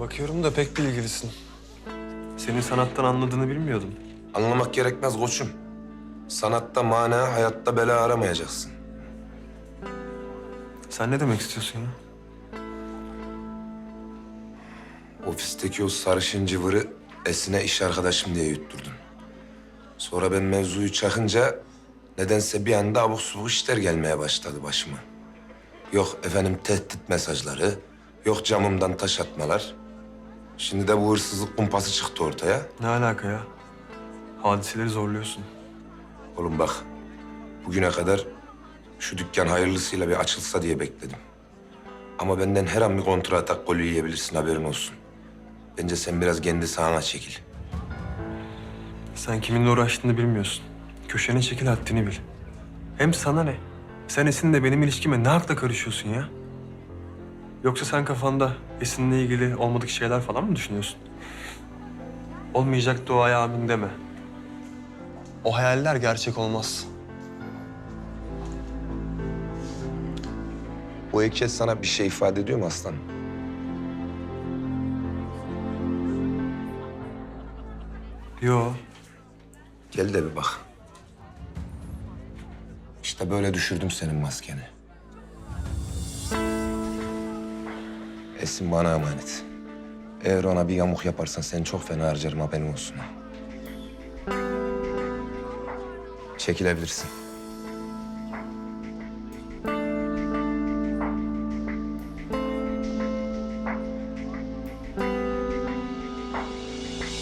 Bakıyorum da pek bilgilisin. Senin sanattan anladığını bilmiyordum. Anlamak gerekmez koçum. Sanatta mana, hayatta bela aramayacaksın. Sen ne demek istiyorsun ya? Ofisteki o sarışın cıvırı Esin'e iş arkadaşım diye yutturdun. Sonra ben mevzuyu çakınca nedense bir anda abuk subuk işler gelmeye başladı başıma. Yok efendim tehdit mesajları, yok camımdan taş atmalar. Şimdi de bu hırsızlık kumpası çıktı ortaya. Ne alaka ya? Hadiseleri zorluyorsun. Oğlum bak, bugüne kadar şu dükkan hayırlısıyla bir açılsa diye bekledim. Ama benden her an bir kontra atak golü yiyebilirsin haberin olsun. Bence sen biraz kendi sahana çekil. Sen kiminle uğraştığını bilmiyorsun. Köşene çekil haddini bil. Hem sana ne? Sen Esin'le benim ilişkime ne hakla karışıyorsun ya? Yoksa sen kafanda Esin'le ilgili olmadık şeyler falan mı düşünüyorsun? Olmayacak duaya amin deme. O hayaller gerçek olmaz. Bu heykel sana bir şey ifade ediyor mu aslanım? Yo. Gel de bir bak. İşte böyle düşürdüm senin maskeni. Esin bana emanet. Eğer ona bir yamuk yaparsan seni çok fena harcarım haberin olsun. Çekilebilirsin.